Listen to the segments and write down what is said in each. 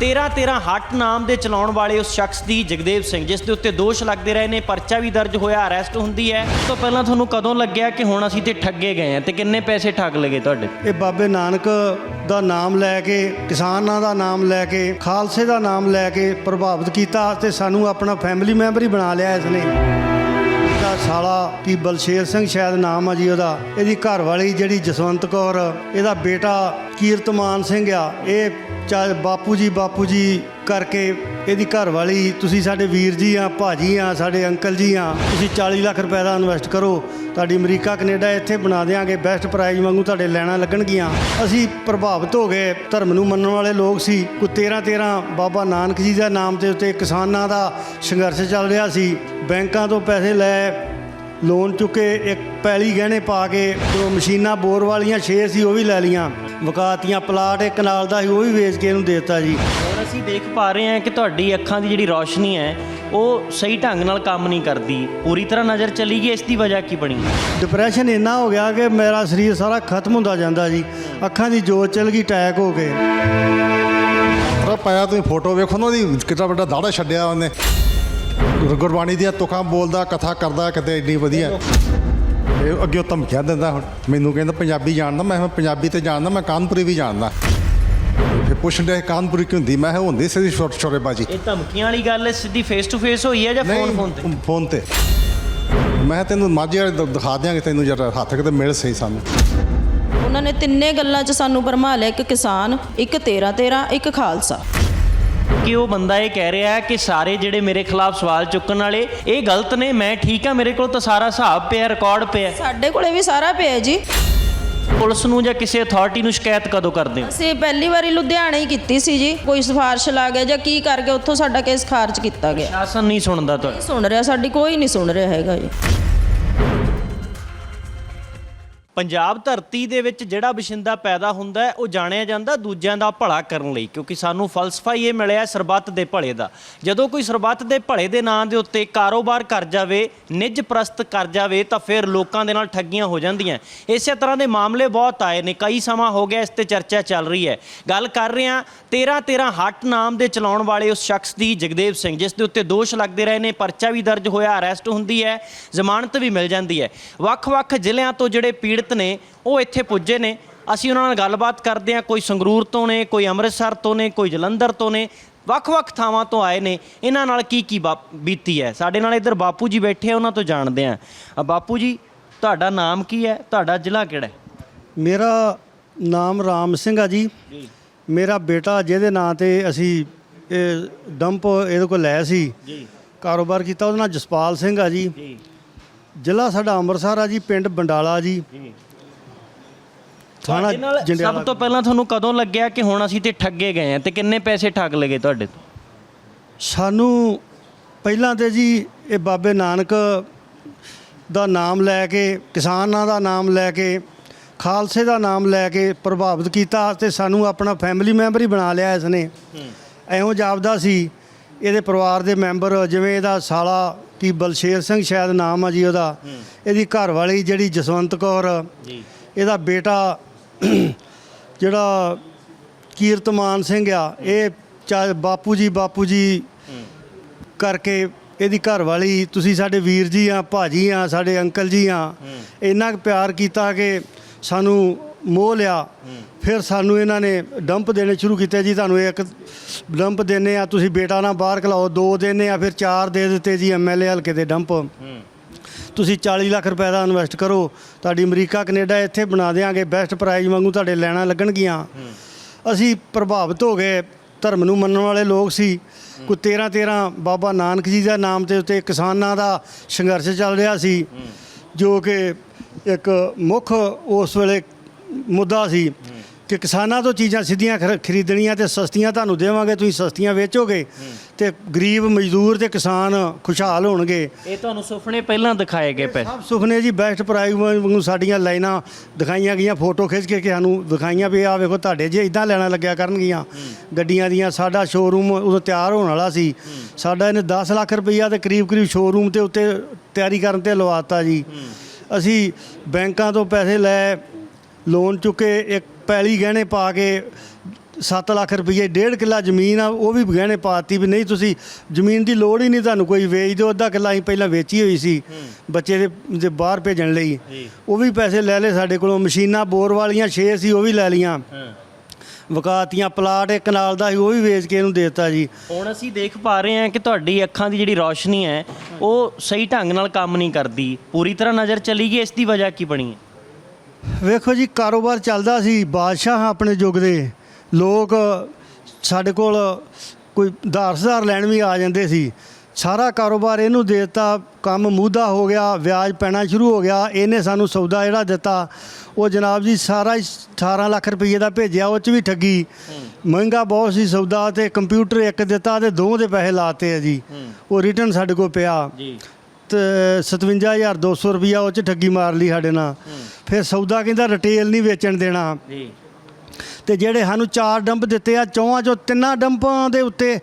13 13 ਹੱਟ ਨਾਮ ਦੇ ਚਲਾਉਣ ਵਾਲੇ ਉਸ ਸ਼ਖਸ ਦੀ ਜਗਦੇਵ ਸਿੰਘ, ਜਿਸ ਦੇ ਉੱਤੇ ਦੋਸ਼ ਲੱਗਦੇ ਰਹੇ ਨੇ, ਪਰਚਾ ਵੀ ਦਰਜ ਹੋਇਆ, ਅਰੈਸਟ ਹੁੰਦੀ ਹੈ। ਉਸ ਤੋਂ ਪਹਿਲਾਂ ਤੁਹਾਨੂੰ ਕਦੋਂ ਲੱਗਿਆ ਕਿ ਹੁਣ ਅਸੀਂ ਤੇ ਠੱਗੇ ਗਏ ਆ ਤੇ ਕਿੰਨੇ ਪੈਸੇ ਠੱਗ ਲਗੇ ਤੁਹਾਡੇ? ਇਹ ਬਾਬੇ ਨਾਨਕ ਦਾ ਨਾਮ ਲੈ ਕੇ, ਕਿਸਾਨਾਂ ਦਾ ਨਾਮ ਲੈ ਕੇ, ਖਾਲਸੇ ਦਾ ਨਾਮ ਲੈ ਕੇ ਪ੍ਰਭਾਵਿਤ ਕੀਤਾ ਤੇ ਸਾਨੂੰ ਆਪਣਾ ਫੈਮਿਲੀ ਮੈਂਬਰ ਹੀ ਬਣਾ ਲਿਆ ਇਸ ਨੇ। ਇਹਦਾ ਸਾਲਾ ਕੀ ਬਲਸ਼ੇਰ ਸਿੰਘ ਸ਼ਾਇਦ ਨਾਮ ਆ ਜੀ ਉਹਦਾ, ਇਹਦੀ ਘਰ ਵਾਲੀ ਜਿਹੜੀ ਜਸਵੰਤ ਕੌਰ, ਇਹਦਾ ਬੇਟਾ ਕੀਰਤਮਾਨ ਸਿੰਘ ਆ, ਇਹ ਚਾ, ਬਾਪੂ ਜੀ ਬਾਪੂ ਜੀ ਕਰਕੇ ਇਹਦੀ ਘਰ ਵਾਲੀ ਤੁਸੀਂ ਸਾਡੇ ਵੀਰ ਜੀ ਆ, ਭਾਜੀ ਆ, ਸਾਡੇ ਅੰਕਲ ਜੀ ਆ, ਤੁਸੀਂ 40 ਲੱਖ ਰੁਪਏ ਦਾ ਇਨਵੈਸਟ ਕਰੋ। ਤੁਹਾਡੀ ਅਮਰੀਕਾ, ਕੈਨੇਡਾ ਇੱਥੇ ਬਣਾ ਦੇਾਂਗੇ ਬੈਸਟ ਪ੍ਰਾਈਜ਼ ਵਾਂਗੂ ਤੁਹਾਡੇ ਲੈਣਾ ਲੱਗਣਗੀਆਂ। ਅਸੀਂ ਪ੍ਰਭਾਵਿਤ ਹੋ ਗਏ, ਧਰਮ ਨੂੰ ਮੰਨਣ ਵਾਲੇ ਲੋਕ ਸੀ। ਕੋਈ 13 13 ਬਾਬਾ ਨਾਨਕ ਜੀ ਦਾ ਨਾਮ ਦੇ ਉੱਤੇ ਕਿਸਾਨਾਂ ਦਾ ਸੰਘਰਸ਼ ਚੱਲ ਰਿਹਾ ਸੀ। ਬੈਂਕਾਂ ਤੋਂ ਪੈਸੇ ਲੈ ਲੋਨ ਚੁੱਕੇ, ਇੱਕ ਪੈਲੀ ਗਹਿਣੇ ਪਾ ਕੇ ਜੋ ਮਸ਼ੀਨਾਂ, ਬੋਰ ਵਾਲੀਆਂ 6 ਸੀ, ਉਹ ਵੀ ਲੈ ਲੀਆਂ ਵਕਾਤੀਆਂ ਪਲਾਟ ਇੱਕ ਨਾਲ ਦਾ ਸੀ ਉਹ ਵੀ ਵੇਚ ਕੇ ਇਹਨੂੰ ਦੇ ਦਿੱਤਾ ਜੀ। ਹੁਣ ਅਸੀਂ ਦੇਖ ਪਾ ਰਹੇ ਹਾਂ ਕਿ ਤੁਹਾਡੀ ਅੱਖਾਂ ਦੀ ਜਿਹੜੀ ਰੌਸ਼ਨੀ ਹੈ ਉਹ ਸਹੀ ਢੰਗ ਨਾਲ ਕੰਮ ਨਹੀਂ ਕਰਦੀ। ਪੂਰੀ ਤਰ੍ਹਾਂ ਨਜ਼ਰ ਚਲੀ ਗਈ ਇਸ ਦੀ ਵਜ੍ਹਾ ਕੀ ਬਣੀ? ਡਿਪਰੈਸ਼ਨ ਇੰਨਾ ਹੋ ਗਿਆ ਕਿ ਮੇਰਾ ਸਰੀਰ ਸਾਰਾ ਖਤਮ ਹੁੰਦਾ ਜਾਂਦਾ ਜੀ। ਅੱਖਾਂ ਦੀ ਜੋਤ ਚਲ ਗਈ ਅਟੈਕ ਹੋ ਕੇ। ਤਰਾ ਪਾਇਆ ਤੁਸੀਂ ਫੋਟੋ ਵੇਖੋ ਨਾ ਉਹਦੀ ਕਿੰਨਾ ਵੱਡਾ ਦਾੜਾ ਛੱਡਿਆ ਉਹਨੇ। ਗੁਰ- ਗੁਰਬਾਣੀ ਦੀਆਂ ਤੁਕਾਂ ਬੋਲਦਾ ਕਥਾ ਕਰਦਾ ਕਿਤੇ ਏਡੀ ਵਧੀਆ। ਇਹ ਅੱਗੇ ਉਹ ਧਮਕੀਆਂ ਦਿੰਦਾ ਹੁਣ। ਮੈਨੂੰ ਕਹਿੰਦਾ ਪੰਜਾਬੀ ਜਾਣਦਾ ਮੈਂ ਕਿਹਾ ਪੰਜਾਬੀ ਤੇ ਜਾਣਦਾ ਮੈਂ ਕਾਨਪੁਰੀ ਵੀ ਜਾਣਦਾ। ਫਿਰ ਪੁੱਛਣ ਦੇ ਕਾਨਪੁਰੀ ਕੀ ਹੁੰਦੀ? ਮੈਂ ਕਿਹਾ ਹੁੰਦੀ ਸਿੱਧੀ ਛੋਟ ਛੋਰੇਬਾਜੀ। ਇਹ ਧਮਕੀਆਂ ਵਾਲੀ ਗੱਲ ਹੈ ਸਿੱਧੀ ਫੇਸ ਟੂ ਫੇਸ ਹੋਈ ਹੈ ਜਾਂ ਫੋਨ ਫੋਨ ਤੇ? ਫੋਨ ਤੇ। ਮੈਂ ਤੈਨੂੰ ਮਾਝੇ ਵਾਲੇ ਦ- ਦਿਖਾ ਦਿਆਂਗੇ ਤੈਨੂੰ ਜਰਾ ਹੱਥ ਕਿਤੇ ਮਿਲ ਸਹੀ ਸਾਨੂੰ। ਉਹਨਾਂ ਨੇ ਤਿੰਨੇ ਗੱਲਾਂ 'ਚ ਸਾਨੂੰ ਭਰਮਾ ਲਿਆ ਇੱਕ ਕਿਸਾਨ ਇੱਕ 13 13 ਇੱਕ ਖਾਲਸਾ। ਕਿ ਉਹ ਬੰਦਾ ਇਹ ਕਹਿ ਰਿਹਾ ਹੈ ਕਿ ਸਾਰੇ ਜਿਹੜੇ ਮੇਰੇ ਖਿਲਾਫ ਸਵਾਲ ਚੁੱਕਣ ਵਾਲੇ ਇਹ ਗਲਤ ਨੇ ਮੈਂ ਠੀਕ ਆ ਮੇਰੇ ਕੋਲ ਤਾਂ ਸਾਰਾ ਹਿਸਾਬ ਪਿਆ ਰਿਕਾਰਡ ਪਿਆ। ਸਾਡੇ ਕੋਲੇ ਵੀ ਸਾਰਾ ਪਿਆ ਜੀ। ਪੁਲਿਸ ਨੂੰ ਜਾਂ ਕਿਸੇ ਅਥਾਰਟੀ ਨੂੰ ਸ਼ਿਕਾਇਤ ਕਦੋਂ ਕਰਦੇ ਹੋ? ਅਸੀਂ ਪਹਿਲੀ ਵਾਰੀ ਲੁਧਿਆਣੇ ਹੀ ਕੀਤੀ ਸੀ ਜੀ। ਕੋਈ ਸਿਫਾਰਿਸ਼ ਲਾ ਗਿਆ ਜਾਂ ਕੀ ਕਰ ਗਿਆ ਉੱਥੋਂ ਸਾਡਾ ਕੇਸ ਖਾਰਜ ਕੀਤਾ ਗਿਆ। ਸ਼ਾਸਨ ਨਹੀਂ ਸੁਣਦਾ ਤੁਹਾਡਾ? ਸੁਣ ਰਿਹਾ ਸਾਡੀ ਕੋਈ ਨਹੀਂ ਸੁਣ ਰਿਹਾ ਹੈਗਾ ਜੀ। ਪੰਜਾਬ ਧਰਤੀ ਦੇ ਵਿੱਚ ਜਿਹੜਾ ਬਸ਼ਿੰਦਾ ਪੈਦਾ ਹੁੰਦਾ ਹੈ, ਉਹ ਜਾਣਿਆ ਜਾਂਦਾ ਦੂਜਿਆਂ ਦਾ ਭਲਾ ਕਰਨ ਲਈ, ਕਿਉਂਕਿ ਸਾਨੂੰ ਫਲਸਫਾ ਹੀ ਇਹ ਮਿਲਿਆ ਸਰਬੱਤ ਦੇ ਭਲੇ ਦਾ। ਜਦੋਂ ਕੋਈ ਸਰਬੱਤ ਦੇ ਭਲੇ ਦੇ ਨਾਂ ਦੇ ਉੱਤੇ ਕਾਰੋਬਾਰ ਕਰ ਜਾਵੇ, ਨਿੱਜ ਪ੍ਰਸਤ ਕਰ ਜਾਵੇ, ਤਾਂ ਫਿਰ ਲੋਕਾਂ ਦੇ ਨਾਲ ਠੱਗੀਆਂ ਹੋ ਜਾਂਦੀਆਂ ਇਸੇ ਤਰ੍ਹਾਂ ਦੇ ਮਾਮਲੇ ਬਹੁਤ ਆਏ ਨੇ, ਕਈ ਸਮਾਂ ਹੋ ਗਿਆ ਇਸ ਤੇ ਚਰਚਾ ਚੱਲ ਰਹੀ ਹੈ। ਗੱਲ ਕਰ ਰਹੇ ਹਾਂ 13 13 ਹੱਟ ਨਾਮ ਦੇ ਚਲਾਉਣ ਵਾਲੇ ਉਸ ਸ਼ਖਸ ਦੀ, ਜਗਦੇਵ ਸਿੰਘ, ਜਿਸ ਦੇ ਉੱਤੇ ਦੋਸ਼ ਲੱਗਦੇ ਰਹੇ ਨੇ, ਪਰਚਾ ਵੀ ਦਰਜ ਹੋਇਆ, ਅਰੈਸਟ ਹੁੰਦੀ ਹੈ, ਜ਼ਮਾਨਤ ਵੀ ਮਿਲ ਜਾਂਦੀ ਹੈ। ਵੱਖ-ਵੱਖ ਜ਼ਿਲ੍ਹਿਆਂ ਤੋਂ ਜਿਹੜੇ ਪੀੜਤ ਨੇ ਉਹ ਇੱਥੇ ਪੁੱਜੇ ਨੇ। ਅਸੀਂ ਉਹਨਾਂ ਨਾਲ ਗੱਲਬਾਤ ਕਰਦੇ ਹਾਂ ਕੋਈ ਸੰਗਰੂਰ ਤੋਂ ਨੇ ਕੋਈ ਅੰਮ੍ਰਿਤਸਰ ਤੋਂ ਨੇ ਕੋਈ ਜਲੰਧਰ ਤੋਂ ਨੇ ਵੱਖ-ਵੱਖ ਥਾਵਾਂ ਤੋਂ ਆਏ ਨੇ। ਇਹਨਾਂ ਨਾਲ ਕੀ ਕੀ ਬੀਤੀ ਹੈ? ਸਾਡੇ ਨਾਲ ਇੱਧਰ ਬਾਪੂ ਜੀ ਬੈਠੇ ਆ ਉਹਨਾਂ ਤੋਂ ਜਾਣਦੇ ਆ ਬਾਪੂ ਜੀ ਤੁਹਾਡਾ ਨਾਮ ਕੀ ਹੈ? ਤੁਹਾਡਾ ਜ਼ਿਲ੍ਹਾ ਕਿਹੜਾ ਹੈ? ਮੇਰਾ ਨਾਮ ਰਾਮ ਸਿੰਘ ਆ ਜੀ। ਮੇਰਾ ਬੇਟਾ ਜਿਹਦੇ ਨਾਂ ਤੇ ਅਸੀਂ ਇਹ ਡੰਪ ਇਹਦੇ ਕੋਲ ਲਿਆ ਸੀ। ਜੀ। ਕਾਰੋਬਾਰ ਕੀਤਾ ਉਹਦਾ ਨਾਂ ਜਸਪਾਲ ਸਿੰਘ ਆ ਜੀ। ਜੀ। ਜ਼ਿਲ੍ਹਾ ਸਾਡਾ ਅੰਮ੍ਰਿਤਸਰ ਆ ਜੀ ਪਿੰਡ ਬੰਡਾਲਾ ਜੀ। ਜੀ। ਥਾਣਾ ਤੁਹਾਡੇ ਨਾਲ ਜੰਡਿਆਲਾ। ਸਭ ਤੋਂ ਪਹਿਲਾਂ ਤੁਹਾਨੂੰ ਕਦੋਂ ਲੱਗਿਆ ਕਿ ਹੁਣ ਅਸੀਂ ਤੇ ਠੱਗੇ ਗਏ ਆ ਤੇ ਕਿੰਨੇ ਪੈਸੇ ਠੱਗ ਲਗੇ ਤੁਹਾਡੇ ਤੋਂ? ਸਾਨੂੰ ਪਹਿਲਾਂ ਤੇ ਜੀ ਇਹ ਬਾਬੇ ਨਾਨਕ ਦਾ ਨਾਮ ਲੈ ਕੇ ਕਿਸਾਨਾਂ ਦਾ ਨਾਮ ਲੈ ਕੇ ਖਾਲਸੇ ਦਾ ਨਾਮ ਲੈ ਕੇ ਪ੍ਰਭਾਵਿਤ ਕੀਤਾ ਤੇ ਸਾਨੂੰ ਆਪਣਾ ਫੈਮਿਲੀ ਮੈਂਬਰ ਹੀ ਬਣਾ ਲਿਆ ਇਸ ਨੇ। ਐਉਂ ਜਾਪਦਾ ਸੀ ਇਹਦੇ ਪਰਿਵਾਰ ਦੇ ਮੈਂਬਰ ਜਿਵੇਂ ਇਹਦਾ ਸਾਲਾ ਕੀ ਬਲਸ਼ੇਰ ਸਿੰਘ ਸ਼ਾਇਦ ਨਾਮ ਆ ਜੀ ਉਹਦਾ। ਇਹਦੀ ਘਰ ਵਾਲੀ ਜਿਹੜੀ ਜਸਵੰਤ ਕੌਰ ਜੀ। ਇਹਦਾ ਬੇਟਾ ਜਿਹੜਾ ਕੀਰਤਮਾਨ ਸਿੰਘ ਆ ਇਹ ਬਾਪੂ ਜੀ ਬਾਪੂ ਜੀ ਕਰਕੇ ਇਹਦੀ ਘਰ ਵਾਲੀ ਤੁਸੀਂ ਸਾਡੇ ਵੀਰ ਜੀ ਆ ਭਾਜੀ ਆ ਸਾਡੇ ਅੰਕਲ ਜੀ ਆ ਇੰਨਾ ਪਿਆਰ ਕੀਤਾ ਕਿ ਸਾਨੂੰ ਮੋਹ ਲਿਆ। ਫਿਰ ਸਾਨੂੰ ਇਹਨਾਂ ਨੇ ਡੰਪ ਦੇਣੇ ਸ਼ੁਰੂ ਕੀਤੇ ਜੀ। ਤੁਹਾਨੂੰ ਇੱਕ ਡੰਪ ਦੇਣੇ ਆ ਤੁਸੀਂ ਬੇਟਾ ਨਾ ਬਾਹਰ ਖਲਾਓ ਦੋ ਦੇਣੇ ਆ ਫਿਰ ਚਾਰ ਦੇ ਦਿੱਤੇ ਜੀ ਐਮਐਲਏ ਹਲਕੇ ਦੇ ਡੰਪ ਤੁਸੀਂ 40 ਲੱਖ ਰੁਪਏ ਦਾ ਇਨਵੈਸਟ ਕਰੋ। ਤੁਹਾਡੀ ਅਮਰੀਕਾ ਕੈਨੇਡਾ ਇੱਥੇ ਬਣਾ ਦੇਾਂਗੇ ਬੈਸਟ ਪ੍ਰਾਈਜ਼ ਵਾਂਗੂ ਤੁਹਾਡੇ ਲੈਣਾ ਲੱਗਣਗੀਆਂ। ਅਸੀਂ ਪ੍ਰਭਾਵਿਤ ਹੋ ਗਏ। ਧਰਮ ਨੂੰ ਮੰਨਣ ਵਾਲੇ ਲੋਕ ਸੀ। ਕੋਈ 13 13 ਬਾਬਾ ਨਾਨਕ ਜੀ ਦਾ ਨਾਮ ਦੇ ਉੱਤੇ ਕਿਸਾਨਾਂ ਦਾ ਸੰਘਰਸ਼ ਚੱਲ ਰਿਹਾ ਸੀ। ਜੋ ਕਿ ਇੱਕ ਮੁੱਖ ਉਸ ਵੇਲੇ ਮੁੱਦਾ ਸੀ ਕਿ ਕਿਸਾਨਾਂ ਤੋਂ ਚੀਜ਼ਾਂ ਸਿੱਧੀਆਂ ਖਰ- ਖਰੀਦਣੀਆਂ ਤੇ ਸਸਤੀਆਂ ਤੁਹਾਨੂੰ ਦੇਵਾਂਗੇ ਤੁਸੀਂ ਸਸਤੀਆਂ ਵੇਚੋਗੇ ਤੇ ਗਰੀਬ ਮਜ਼ਦੂਰ ਤੇ ਕਿਸਾਨ ਖੁਸ਼ਹਾਲ ਹੋਣਗੇ। ਇਹ ਤੁਹਾਨੂੰ ਸੁਪਨੇ ਪਹਿਲਾਂ ਦਿਖਾਏ ਗਏ ਪੈਸੇ ਸਭ ਸੁਪਨੇ ਜੀ ਬੈਸਟ ਪ੍ਰਾਈਜ਼ ਵਾਂਗੂ ਸਾਡੀਆਂ ਲਾਈਨਾਂ ਦਿਖਾਈਆਂ ਗਈਆਂ ਫੋਟੋ ਖਿੱਚ ਕੇ ਕਿ ਸਾਨੂੰ ਦਿਖਾਈਆਂ ਵੀ ਆ ਵੇਖੋ ਤੁਹਾਡੇ ਜੇ ਇਦਾਂ ਲੈਣਾ ਲੱਗਿਆ ਕਰਨਗੀਆਂ। ਗੱਡੀਆਂ ਦੀਆਂ ਸਾਡਾ ਸ਼ੋਰੂਮ ਉਦੋਂ ਤਿਆਰ ਹੋਣ ਵਾਲਾ ਸੀ। ਸਾਡਾ ਇਹਨੇ 10 ਲੱਖ ਰੁਪਈਆ ਦੇ ਕਰੀਬ ਕਰੀਬ ਸ਼ੋਰੂਮ ਤੇ ਉੱਤੇ ਤਿਆਰੀ ਕਰਨ ਤੇ ਲਵਾਤਾ ਜੀ। ਅਸੀਂ ਬੈਂਕਾਂ ਤੋਂ ਪੈਸੇ ਲੈ ਲੋਨ ਚੁੱਕੇ ਇੱਕ ਪੈਲੀ ਗਹਿਣੇ ਪਾ ਕੇ 7 ਲੱਖ ਰੁਪਏ ਡੇਢ ਕਿੱਲਾ ਜ਼ਮੀਨ ਆ ਉਹ ਵੀ ਗਹਿਣੇ ਪਾਤੀ ਵੀ ਨਹੀਂ ਤੁਸੀਂ ਜ਼ਮੀਨ ਦੀ ਲੋੜ ਹੀ ਨਹੀਂ ਤੁਹਾਨੂੰ ਕੋਈ ਵੇਚ ਦਿਓ ਅੱਧਾ ਕਿੱਲਾ ਅਸੀਂ ਪਹਿਲਾਂ ਵੇਚੀ ਹੋਈ ਸੀ ਬੱਚੇ ਦੇ ਦੇ ਬਾਹਰ ਭੇਜਣ ਲਈ। ਉਹ ਵੀ ਪੈਸੇ ਲੈ ਲਏ ਸਾਡੇ ਕੋਲੋਂ ਮਸ਼ੀਨਾਂ ਬੋਰ ਵਾਲੀਆਂ 6 ਸੀ ਉਹ ਵੀ ਲੈ ਲੀਆਂ ਵਕਾਤੀਆਂ ਪਲਾਟ ਇੱਕ ਨਾਲ ਦਾ ਸੀ ਉਹ ਵੀ ਵੇਚ ਕੇ ਇਹਨੂੰ ਦੇ ਦਿੱਤਾ ਜੀ। ਹੁਣ ਅਸੀਂ ਦੇਖ ਪਾ ਰਹੇ ਹਾਂ ਕਿ ਤੁਹਾਡੀ ਅੱਖਾਂ ਦੀ ਜਿਹੜੀ ਰੌਸ਼ਨੀ ਹੈ ਉਹ ਸਹੀ ਢੰਗ ਨਾਲ ਕੰਮ ਨਹੀਂ ਕਰਦੀ। ਪੂਰੀ ਤਰ੍ਹਾਂ ਨਜ਼ਰ ਚਲੀ ਗਈ ਇਸ ਦੀ ਵਜ੍ਹਾ ਕੀ ਬਣੀ ਹੈ? ਵੇਖੋ ਜੀ ਕਾਰੋਬਾਰ ਚੱਲਦਾ ਸੀ ਬਾਦਸ਼ਾਹ ਆਪਣੇ ਯੁੱਗ ਦੇ। ਲੋਕ ਸਾਡੇ ਕੋਲ ਕੋਈ ਉਧਾਰ ਸੁਧਾਰ ਲੈਣ ਵੀ ਆ ਜਾਂਦੇ ਸੀ। ਸਾਰਾ ਕਾਰੋਬਾਰ ਇਹਨੂੰ ਦੇ ਦਿੱਤਾ ਕੰਮ ਮੂਧਾ ਹੋ ਗਿਆ ਵਿਆਜ ਪੈਣਾ ਸ਼ੁਰੂ ਹੋ ਗਿਆ ਇਹਨੇ ਸਾਨੂੰ ਸੌਦਾ ਜਿਹੜਾ ਦਿੱਤਾ। ਉਹ ਜਨਾਬ ਜੀ ਸਾਰਾ ਹੀ 18 ਲੱਖ ਰੁਪਏ ਦਾ ਭੇਜਿਆ ਉਹ ਚ ਵੀ ਠੱਗੀ। ਮਹਿੰਗਾ ਬਹੁਤ ਸੀ ਸੌਦਾ ਤੇ ਕੰਪਿਊਟਰ ਇੱਕ ਦਿੱਤਾ ਤੇ ਦੋ ਦੇ ਪੈਸੇ ਲਾਤੇ ਆ ਜੀ। ਉਹ ਰਿਟਰਨ ਸਾਡੇ ਕੋਲ ਪਿਆ। 57200 ਰੁਪਿਆ ਉਹ ਚ ਠੱਗੀ ਮਾਰ ਲਈ ਸਾਡੇ ਨਾਲ। ਫਿਰ ਸੌਦਾ ਕਹਿੰਦਾ ਰਿਟੇਲ ਨਹੀਂ ਵੇਚਣ ਦੇਣਾ। ਜੀ। ਤੇ ਜਿਹੜੇ ਸਾਨੂੰ ਚਾਰ ਡੰਪ ਦਿੱਤੇ ਆ ਚੌਹਾਂ ਚੋਂ ਤਿੰਨਾਂ ਡੰਪਾਂ ਦੇ ਉੱਤੇ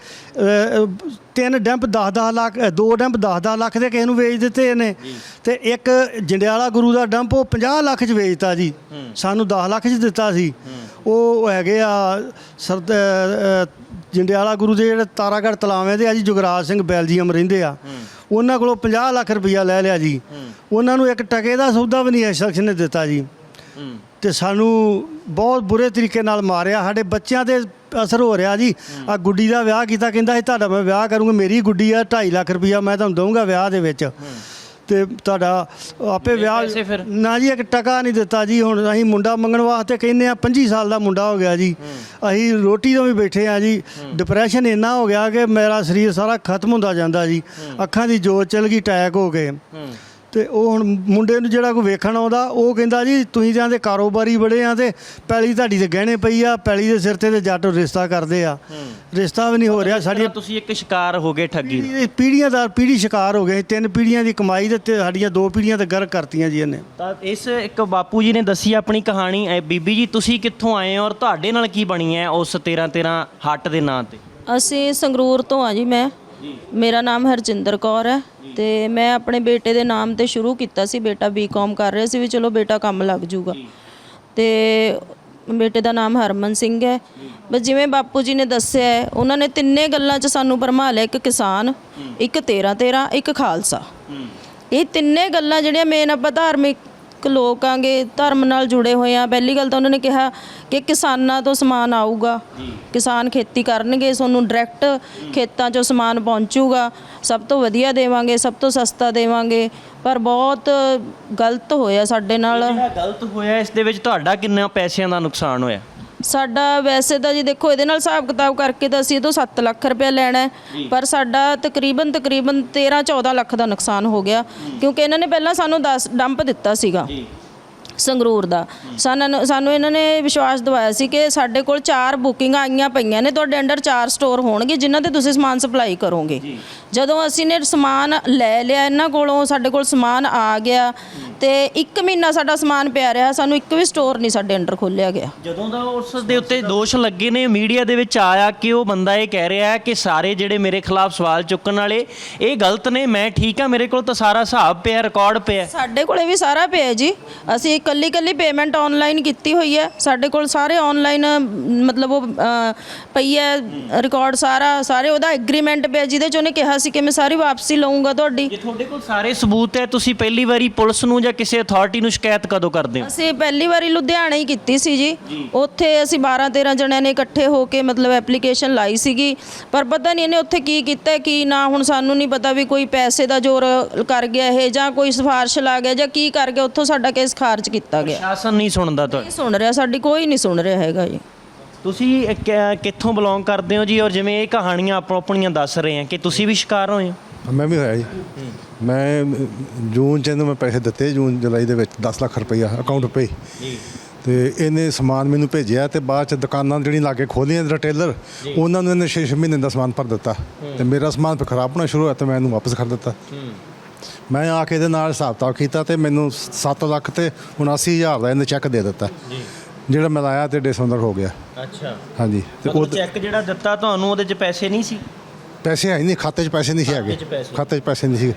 ਤਿੰਨ ਡੰਪ 10-10 ਲੱਖ ਦੋ ਡੰਪ 10-10 ਲੱਖ ਦੇ ਕਿਸੇ ਨੂੰ ਵੇਚ ਦਿੱਤੇ ਇਹਨੇ। ਤੇ ਇੱਕ ਜੰਡਿਆਲਾ ਗੁਰੂ ਦਾ ਡੰਪ ਉਹ 50 ਲੱਖ ਚ ਵੇਚਤਾ ਜੀ। ਸਾਨੂੰ 10 ਲੱਖ ਚ ਦਿੱਤਾ ਸੀ। ਉਹ ਹੈਗੇ ਆ ਜੰਡਿਆਲਾ ਗੁਰੂ ਦੇ ਜਿਹੜੇ ਤਾਰਾਗੜ੍ਹ ਤਲਾਵੇਂ ਦੇ ਆ ਜੀ ਜੁਗਰਾਜ ਸਿੰਘ ਬੈਲਜੀਅਮ ਰਹਿੰਦੇ ਆ। ਉਹਨਾਂ ਕੋਲੋਂ 50 ਲੱਖ ਰੁਪਈਆ ਲੈ ਲਿਆ ਜੀ। ਉਹਨਾਂ ਨੂੰ ਇੱਕ ਟਕੇ ਦਾ ਸੌਦਾ ਵੀ ਨਹੀਂ ਇਸ ਸ਼ਖਸ ਨੇ ਦਿੱਤਾ ਜੀ। ਤੇ ਸਾਨੂੰ ਬਹੁਤ ਬੁਰੇ ਤਰੀਕੇ ਨਾਲ ਮਾਰਿਆ। ਸਾਡੇ ਬੱਚਿਆਂ ਤੇ ਅਸਰ ਹੋ ਰਿਹਾ ਜੀ। ਆ ਗੁੱਡੀ ਦਾ ਵਿਆਹ ਕੀਤਾ ਕਹਿੰਦਾ ਸੀ ਤੁਹਾਡਾ ਮੈਂ ਵਿਆਹ ਕਰੂੰਗਾ ਮੇਰੀ ਗੁੱਡੀ ਆ 2.5 ਲੱਖ ਰੁਪਈਆ ਮੈਂ ਤੁਹਾਨੂੰ ਦਊਂਗਾ ਵਿਆਹ ਦੇ ਵਿੱਚ। ਤੇ ਤੁਹਾਡਾ ਆਪੇ ਵਿਆਹ ਫਿਰ? ਨਾ ਜੀ ਇੱਕ ਟਕਾ ਨਹੀਂ ਦਿੱਤਾ ਜੀ ਹੁਣ ਅਸੀਂ ਮੁੰਡਾ ਮੰਗਣ ਵਾਸਤੇ ਕਹਿੰਦੇ ਆ 25 ਸਾਲ ਦਾ ਮੁੰਡਾ ਹੋ ਗਿਆ ਜੀ। ਅਸੀਂ ਰੋਟੀ ਤੋਂ ਵੀ ਬੈਠੇ ਆ ਜੀ। ਡਿਪਰੈਸ਼ਨ ਇੰਨਾ ਹੋ ਗਿਆ ਕਿ ਮੇਰਾ ਸਰੀਰ ਸਾਰਾ ਖਤਮ ਹੁੰਦਾ ਜਾਂਦਾ ਜੀ। ਅੱਖਾਂ ਦੀ ਜੋਤ ਚਲ ਗਈ ਅਟੈਕ ਹੋ ਗਏ। ਤੇ ਉਹ ਹੁਣ ਮੁੰਡੇ ਨੂੰ ਜਿਹੜਾ ਕੋਈ ਵੇਖਣ ਆਉਂਦਾ ਉਹ ਕਹਿੰਦਾ ਜੀ ਤੁਸੀਂ ਦੇ ਕਾਰੋਬਾਰੀ ਬੜੇ ਆ ਤੇ ਪੈਲੀ ਤੁਹਾਡੀ ਤੇ ਗਹਿਣੇ ਪਈ ਆ ਪੈਲੀ ਦੇ ਸਿਰ ਤੇ ਤੇ ਜੱਟ ਰਿਸ਼ਤਾ ਕਰਦੇ ਆ। ਰਿਸ਼ਤਾ ਵੀ ਨਹੀਂ ਹੋ ਰਿਹਾ ਸਾਡੀਆਂ ਤੁਸੀਂ ਇੱਕ ਸ਼ਿਕਾਰ ਹੋ ਗਏ ਠੱਗੀ ਦਾ ਪੀੜ੍ਹੀਆਂ ਦਾ ਪੀੜ੍ਹੀ ਸ਼ਿਕਾਰ ਹੋ ਗਏ ਤਿੰਨ ਪੀੜ੍ਹੀਆਂ ਦੀ ਕਮਾਈ ਦੇ ਤੇ ਸਾਡੀਆਂ ਦੋ ਪੀੜ੍ਹੀਆਂ ਤੇ ਗਰਕ ਕਰਤੀਆਂ ਜੀ ਇਹਨੇ। ਤਾਂ ਇਸ ਇੱਕ ਬਾਪੂ ਜੀ ਨੇ ਦੱਸੀ ਆਪਣੀ ਕਹਾਣੀ ਬੀਬੀ ਜੀ ਤੁਸੀਂ ਕਿੱਥੋਂ ਆਏ ਹੋ ਔਰ ਤੁਹਾਡੇ ਨਾਲ ਕੀ ਬਣੀ ਹੈ ਉਸ 13 13 ਹੱਟ ਦੇ ਨਾਂ ਤੇ? ਅਸੀਂ ਸੰਗਰੂਰ ਤੋਂ ਆ ਜੀ ਮੈਂ। ਮੇਰਾ ਨਾਮ ਹਰਜਿੰਦਰ ਕੌਰ ਹੈ ਤੇ ਮੈਂ ਆਪਣੇ ਬੇਟੇ ਦੇ ਨਾਮ ਤੇ ਸ਼ੁਰੂ ਕੀਤਾ ਸੀ ਬੇਟਾ ਬੀਕਾਮ ਕਰ ਰਿਹਾ ਸੀ ਵੀ ਚਲੋ ਬੇਟਾ ਕੰਮ ਲੱਗ ਜੂਗਾ ਤੇ ਬੇਟੇ ਦਾ ਨਾਮ ਹਰਮਨ ਸਿੰਘ ਹੈ। ਬਸ ਜਿਵੇਂ ਬਾਪੂ ਜੀ ਨੇ ਦੱਸਿਆ ਹੈ, ਉਹਨਾਂ ਨੇ ਤਿੰਨੇ ਗੱਲਾਂ 'ਚ ਸਾਨੂੰ ਭਰਮਾ ਲਿਆ ਇੱਕ ਕਿਸਾਨ ਇੱਕ 13 13 ਇੱਕ ਖਾਲਸਾ। ਇਹ ਤਿੰਨੇ ਗੱਲਾਂ ਜਿਹੜੀਆਂ ਮੇਨ ਆਪਾਂ ਧਾਰਮਿਕ ਲੋਕ ਆਂਗੇ ਧਰਮ ਨਾਲ ਜੁੜੇ ਹੋਏ ਆ। ਪਹਿਲੀ ਗੱਲ ਤਾਂ ਉਹਨਾਂ ਨੇ ਕਿਹਾ ਕਿ ਕਿਸਾਨਾਂ ਤੋਂ ਸਮਾਨ ਆਊਗਾ। ਕਿਸਾਨ ਖੇਤੀ ਕਰਨਗੇ ਤੁਹਾਨੂੰ ਡਾਇਰੈਕਟ ਖੇਤਾਂ 'ਚੋਂ ਸਮਾਨ ਪਹੁੰਚੂਗਾ। ਸਭ ਤੋਂ ਵਧੀਆ ਦੇਵਾਂਗੇ ਸਭ ਤੋਂ ਸਸਤਾ ਦੇਵਾਂਗੇ। ਪਰ ਬਹੁਤ ਗਲਤ ਹੋਇਆ ਸਾਡੇ ਨਾਲ। ਜਿਹੜਾ ਗਲਤ ਹੋਇਆ ਇਸ ਦੇ ਵਿੱਚ ਤੁਹਾਡਾ ਕਿੰਨਾ ਪੈਸਿਆਂ ਦਾ ਨੁਕਸਾਨ ਹੋਇਆ? ਸਾਡਾ ਵੈਸੇ ਤਾਂ ਜੀ ਦੇਖੋ ਇਹਦੇ ਨਾਲ ਹਿਸਾਬ ਕਿਤਾਬ ਕਰਕੇ ਤਾਂ ਅਸੀਂ ਇਹ ਤੋਂ 7 ਲੱਖ ਰੁਪਏ ਲੈਣਾ ਹੈ ਪਰ ਸਾਡਾ ਤਕਰੀਬਨ ਤਕਰੀਬਨ 13 14 ਲੱਖ ਦਾ ਨੁਕਸਾਨ ਹੋ ਗਿਆ ਕਿਉਂਕਿ ਇਹਨਾਂ ਨੇ ਪਹਿਲਾਂ ਸਾਨੂੰ 10 ਡੰਪ ਦਿੱਤਾ ਸੀਗਾ। ਸੰਗਰੂਰ ਦਾ। ਸਾਨੂੰ ਸਾਨੂੰ ਇਹਨਾਂ ਨੇ ਵਿਸ਼ਵਾਸ ਦਿਵਾਇਆ ਸੀ ਕਿ ਸਾਡੇ ਕੋਲ ਚਾਰ ਬੁਕਿੰਗਾਂ ਆਈਆਂ ਪਈਆਂ ਨੇ ਤੁਹਾਡੇ ਅੰਡਰ ਚਾਰ ਸਟੋਰ ਹੋਣਗੇ ਜਿਨ੍ਹਾਂ ਤੇ ਤੁਸੀਂ ਸਮਾਨ ਸਪਲਾਈ ਕਰੋਗੇ। ਜਦੋਂ ਅਸੀਂ ਨੇ ਸਮਾਨ ਲੈ ਲਿਆ ਇਹਨਾਂ ਕੋਲੋਂ ਸਾਡੇ ਕੋਲ ਸਮਾਨ ਆ ਗਿਆ ਤੇ 1 ਮਹੀਨਾ ਸਾਡਾ ਸਮਾਨ ਪਿਆ ਰਿਹਾ ਸਾਨੂੰ ਇੱਕ ਵੀ ਸਟੋਰ ਨਹੀਂ ਸਾਡੇ ਅੰਡਰ ਖੋਲਿਆ ਗਿਆ। ਜਦੋਂ ਦਾ ਉਸ ਦੇ ਉੱਤੇ ਦੋਸ਼ ਲੱਗੇ ਨੇ ਮੀਡੀਆ ਦੇ ਵਿੱਚ ਆਇਆ ਕਿ ਉਹ ਬੰਦਾ ਇਹ ਕਹਿ ਰਿਹਾ ਹੈ ਕਿ ਸਾਰੇ ਜਿਹੜੇ ਮੇਰੇ ਖਿਲਾਫ ਸਵਾਲ ਚੁੱਕਣ ਵਾਲੇ ਇਹ ਗਲਤ ਨੇ ਮੈਂ ਠੀਕ ਆ ਮੇਰੇ ਕੋਲ ਤਾਂ ਸਾਰਾ ਹਿਸਾਬ ਪਿਆ ਰਿਕਾਰਡ ਪਿਆ। ਸਾਡੇ ਕੋਲੇ ਵੀ ਸਾਰਾ ਪਿਆ ਜੀ। ਅਸੀਂ ਇਕੱਲੀ ਇਕੱਲੀ ਪੇਮੈਂਟ ਆਨਲਾਈਨ ਕੀਤੀ ਹੋਈ ਹੈ। ਸਾਡੇ ਕੋਲ ਸਾਰੇ ਆਨਲਾਈਨ ਮਤਲਬ ਉਹ ਅ, ਪਈ ਹੈ ਰਿਕਾਰਡ ਸਾਰਾ। ਸਾਰੇ ਉਹਦਾ ਐਗਰੀਮੈਂਟ ਪਿਆ ਜਿਹਦੇ ਚ ਉਹਨੇ ਕਿਹਾ ਸੀ ਕਿ ਮੈਂ ਸਾਰੀ ਵਾਪਸੀ ਲਵਾਂਗਾ ਤੁਹਾਡੀ। ਜੇ ਤੁਹਾਡੇ ਕੋਲ ਸਾਰੇ ਸਬੂਤ ਹੈ ਤੁਸੀਂ ਪਹਿਲੀ ਵਾਰੀ ਪੁਲਿਸ ਨੂੰ ਜਾਂ ਕਿਸੇ ਅਥਾਰਟੀ ਨੂੰ ਸ਼ਿਕਾਇਤ ਕਦੋਂ ਕਰਦੇ ਹੋ? ਅਸੀਂ ਪਹਿਲੀ ਵਾਰੀ ਲੁਧਿਆਣੇ ਹੀ ਕੀਤੀ ਸੀ ਜੀ। ਉੱਥੇ ਅਸੀਂ 12 13 ਜਣਿਆਂ ਨੇ ਇਕੱਠੇ ਹੋ ਕੇ ਮਤਲਬ ਐਪਲੀਕੇਸ਼ਨ ਲਾਈ ਸੀਗੀ। ਪਰ ਪਤਾ ਨਹੀਂ ਇਹਨੇ ਉੱਥੇ ਕੀ ਕੀਤਾ ਕੀ ਨਾ ਹੁਣ ਸਾਨੂੰ ਨਹੀਂ ਪਤਾ ਵੀ ਕੋਈ ਪੈਸੇ ਦਾ ਜ਼ੋਰ ਕਰ ਗਿਆ ਇਹ ਜਾਂ ਕੋਈ ਸਿਫਾਰਿਸ਼ ਲਾ ਗਿਆ ਜਾਂ ਕੀ ਕਰ ਗਿਆ। ਉੱਥੋਂ ਸਾਡਾ ਕੇਸ ਖਾਰਜ ਕੀਤਾ ਗਿਆ। ਸ਼ਾਸਨ ਨਹੀਂ ਸੁਣਦਾ ਤੁਹਾਡਾ ਨਹੀਂ ਸੁਣ ਰਿਹਾ ਸਾਡੀ ਕੋਈ ਨਹੀਂ ਸੁਣ ਰਿਹਾ ਹੈਗਾ ਜੀ। ਤੁਸੀਂ ਕਿ- ਕਿੱਥੋਂ ਬਿਲੋਂਗ ਕਰਦੇ ਹੋ ਜੀ? ਔਰ ਜਿਵੇਂ ਇਹ ਕਹਾਣੀਆਂ ਆਪੋ ਆਪਣੀਆਂ ਦੱਸ ਰਹੇ ਆ ਕਿ ਤੁਸੀਂ ਵੀ ਸ਼ਿਕਾਰ ਹੋਏ ਹੋ? ਮੈਂ ਵੀ ਹੋਇਆ ਜੀ। ਮੈਂ ਜੂਨ ਚ ਇਹਨੂੰ ਮੈਂ ਪੈਸੇ ਦਿੱਤੇ ਜੂਨ ਜੁਲਾਈ ਦੇ ਵਿੱਚ 10 ਲੱਖ ਰੁਪਈਆ ਅਕਾਊਂਟ ਪੇ। ਜੀ। ਤੇ ਇਹਨੇ ਸਮਾਨ ਮੈਨੂੰ ਭੇਜਿਆ ਤੇ ਬਾਅਦ ਚ ਦੁਕਾਨਾਂ ਜਿਹੜੀਆਂ ਲਾਗੇ ਖੋਲੀਆਂ ਰਿਟੇਲਰ ਉਹਨਾਂ ਨੂੰ ਇਹਨੇ 6 ਮਹੀਨੇ ਦਾ ਸਮਾਨ ਭਰ ਦਿੱਤਾ। ਤੇ ਮੇਰਾ ਸਮਾਨ ਫਿਰ ਖਰਾਬ ਹੋਣਾ ਸ਼ੁਰੂ ਹੋਇਆ ਤੇ ਮੈਂ ਇਹਨੂੰ ਵਾਪਸ ਕਰ ਦਿੱਤਾ। ਮੈਂ ਆ ਕੇ ਇਹਦੇ ਨਾਲ ਹਿਸਾਬ ਕਿਤਾਬ ਕੀਤਾ ਤੇ ਮੈਨੂੰ 7 ਲੱਖ ਤੇ 79000 ਦਾ ਇਹਨੇ ਚੈੱਕ ਦੇ ਦਿੱਤਾ। ਜਿਹੜਾ ਮੈਂ ਲਾਇਆ ਤੇ ਡਿਸੰਬਰ ਹੋ ਗਿਆ। ਅੱਛਾ। ਹਾਂਜੀ। ਤੇ ਉਹ ਚੈੱਕ ਜਿਹੜਾ ਦਿੱਤਾ ਤੁਹਾਨੂੰ ਉਹਦੇ 'ਚ ਪੈਸੇ ਨਹੀਂ ਸੀ? ਪੈਸੇ ਹੈ ਨਹੀਂ ਖਾਤੇ 'ਚ ਪੈਸੇ ਨਹੀਂ ਸੀ ਹੈਗੇ। ਖਾਤੇ 'ਚ ਪੈਸੇ ਨਹੀਂ ਸੀ